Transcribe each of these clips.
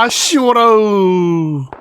아쉬워라.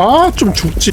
아, 좀 죽지.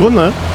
죽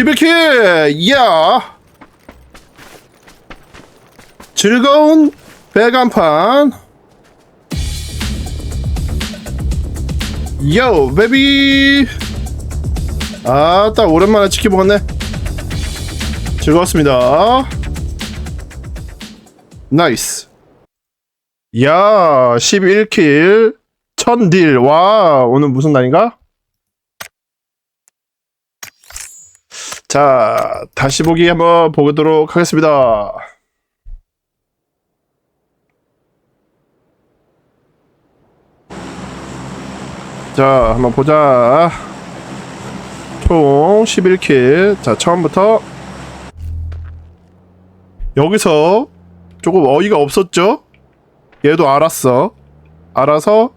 11킬! 야! 즐거운 배간판! 요, 베비! 아따, 오랜만에 치킨 먹었네. 즐거웠습니다. 나이스. 야, 11킬. 천딜. 와, 오늘 무슨 날인가? 자, 다시 보기 한번 보도록 하겠습니다. 자, 한번 보자. 총 11킬. 자, 처음부터 여기서 조금 어이가 없었죠? 얘도 알았어. 알아서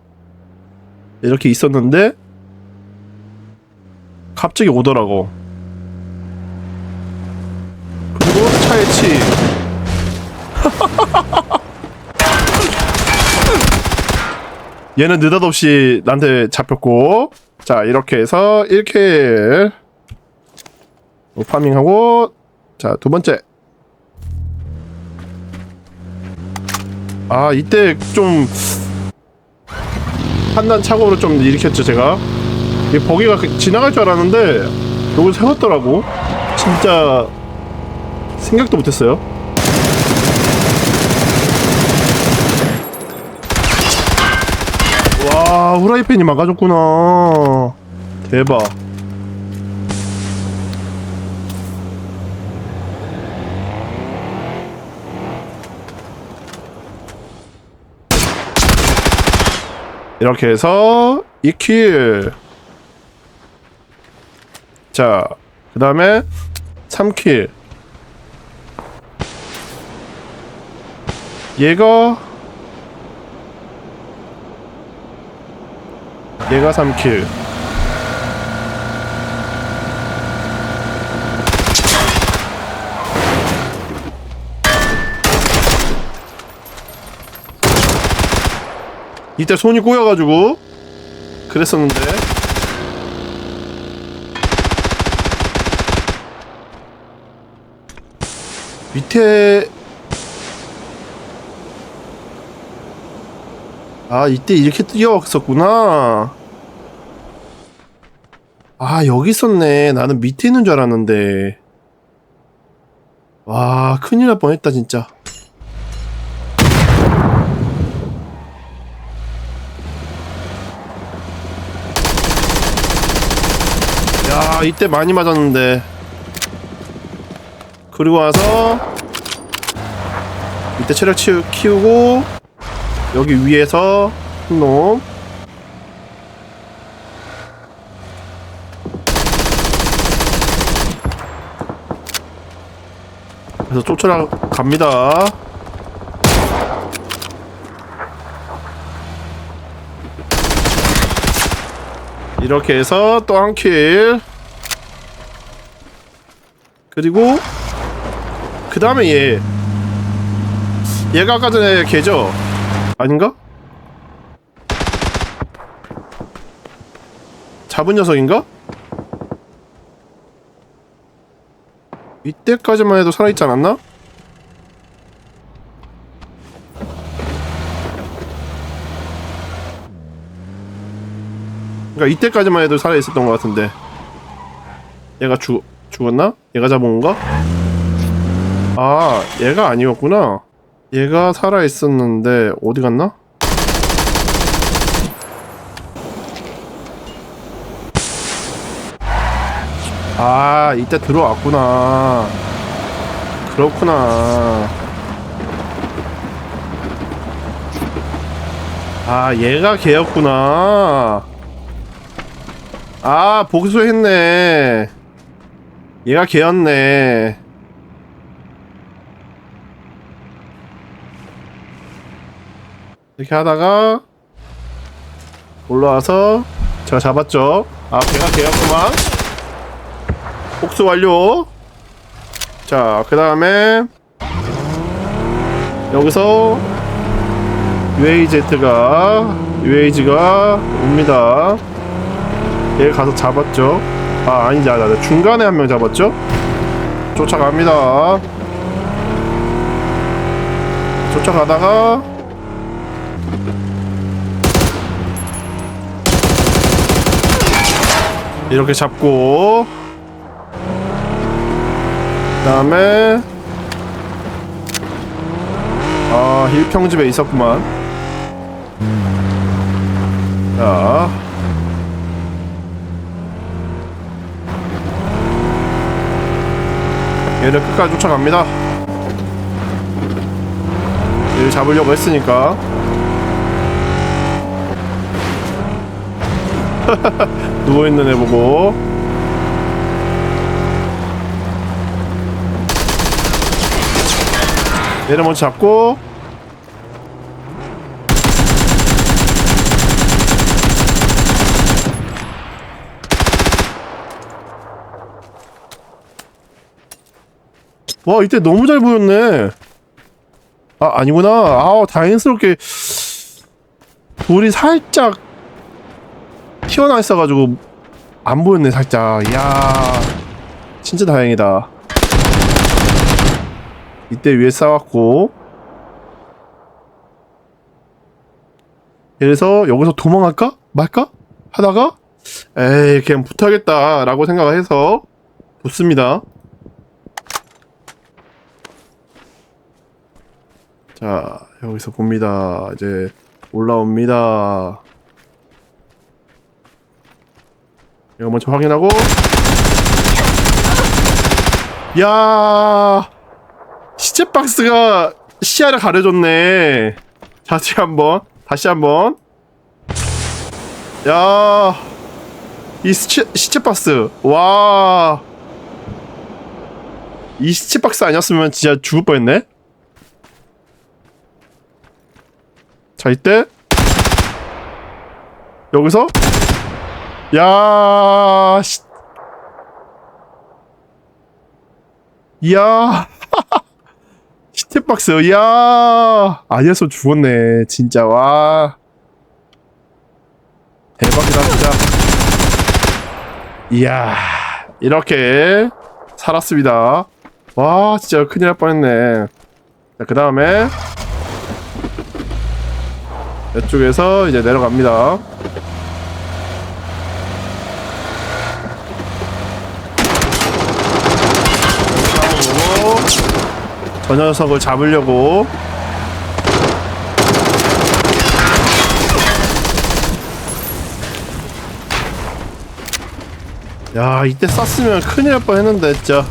이렇게 있었는데 갑자기 오더라고. 그리고 차에 치. 얘는 느닷없이 나한테 잡혔고. 자 이렇게 해서 1킬. 파밍하고. 자 두 번째. 아 이때 좀 판단 착오로 좀 일으켰죠 제가. 이 버기가 그- 지나갈 줄 알았는데 여기 세웠더라고. 진짜 생각도 못했어요. 와 후라이팬이 막아줬구나. 대박. 이렇게 해서 2킬. 자, 그 다음에 3킬 얘가 얘가 3킬. 이때 손이 꼬여가지고 그랬었는데. 밑에 아 이때 이렇게 뛰어왔었구나. 아 여기 있었네. 나는 밑에 있는 줄 알았는데. 와 큰일 날 뻔했다 진짜. 야 이때 많이 맞았는데. 그리고 와서 이때 체력 키우고 여기 위에서 한놈 그래서 쫓아라 갑니다. 이렇게 해서 또 한 킬. 그리고 그 다음에 얘. 얘가 아까 전에 걔죠? 아닌가? 잡은 녀석인가? 이때까지만 해도 살아있지 않았나? 그러니까 이때까지만 해도 살아있었던 것 같은데 얘가 죽, 죽었나? 얘가 잡은 건가? 아 얘가 아니었구나 얘가 살아 있었는데 어디 갔나? 아 이때 들어왔구나. 그렇구나. 아 얘가 걔였구나. 아 복수했네. 얘가 걔였네 이렇게 하다가 올라와서 제가 잡았죠. 아 걔가 걔였구만. 복수 완료. 자 그 다음에 여기서 UAZ가 UAG가 옵니다. 얘 가서 잡았죠. 아 아니지 아니 중간에 한 명 잡았죠? 쫓아갑니다. 쫓아가다가 이렇게 잡고. 그다음에 아 힐평집에 있었구만. 자. 얘를 끝까지 쫓아갑니다. 얘를 잡으려고 했으니까 누워있는 애 보고. 얘를 먼저 잡고. 와 이때 너무 잘 보였네. 아 아니구나. 아 다행스럽게. 돌이 살짝 튀어나와 있어가지고 안 보였네 살짝 이야 진짜 다행이다 이때 위에 싸웠고 그래서 여기서 도망할까 말까 하다가 에이 그냥 붙어야겠다 라고 생각을 해서 붙습니다. 자 여기서 봅니다. 이제 올라옵니다. 이거 먼저 확인하고 야 시체 박스가 시야를 가려줬네. 다시 한번 다시 한번 야, 이 시체, 시체 박스. 와. 이 시체 박스 아니었으면 진짜 죽을 뻔했네? 자, 이때. 여기서. 야, 시... 이야. 시체 박스. 이야. 아니었으면 죽었네. 진짜, 와. 대박이다 진짜 이야 이렇게 살았습니다 와 진짜 큰일 날 뻔했네 그 다음에 이쪽에서 이제 내려갑니다 싸워보고 저 녀석을 잡으려고 야 이때 쐈으면 큰일 날 뻔했는데 진짜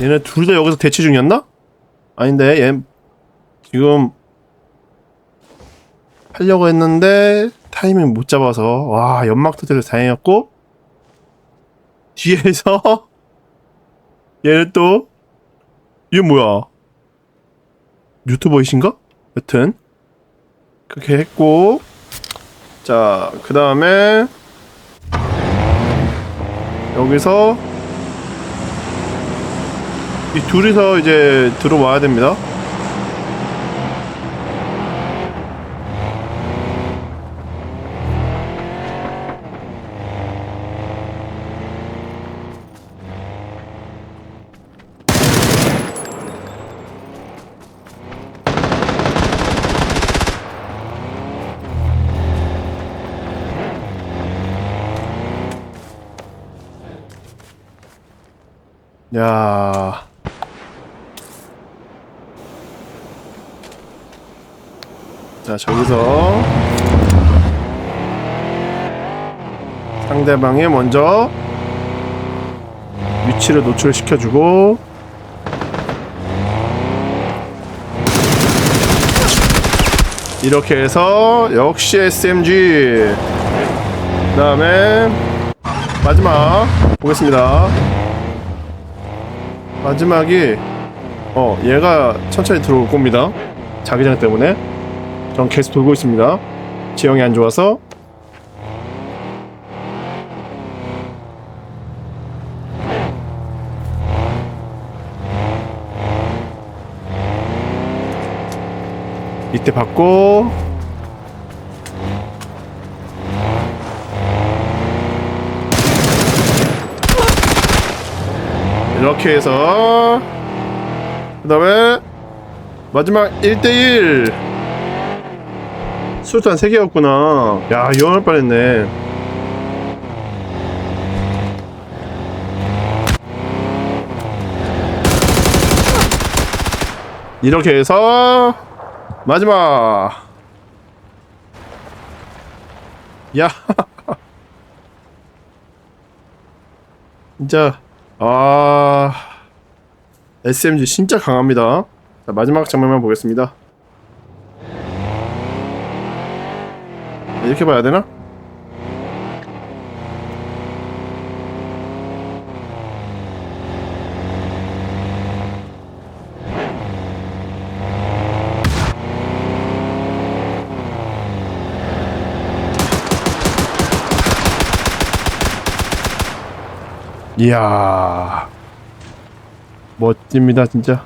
얘네 둘 다 여기서 대치 중이었나? 아닌데 얘 지금 하려고 했는데 타이밍 못 잡아서 와 연막 터뜨려서 다행이었고 뒤에서 얘는 또 이게 뭐야 유튜버이신가? 여튼 그렇게 했고 자 그 다음에 여기서 이 둘이서 이제 들어와야 됩니다 야. 자, 저기서. 상대방이 먼저 위치를 노출시켜주고. 이렇게 해서 역시 SMG 그 다음에 마지막 보겠습니다 마지막이 어 얘가 천천히 들어올 겁니다. 자기장 때문에. 전 계속 돌고 있습니다. 지형이 안 좋아서. 이때 받고 이렇게 해서 그 다음에 마지막 1대1 술탄 3개였구나. 야 위험할 뻔했네. 이렇게 해서 마지막. 야. 진짜 아 SMG 진짜 강합니다 자 마지막 장면만 보겠습니다 이렇게 봐야 되나? 이야 멋집니다 진짜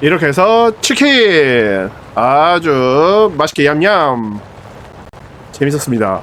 이렇게 해서 치킨. 아주 맛있게 얌얌. 재밌었습니다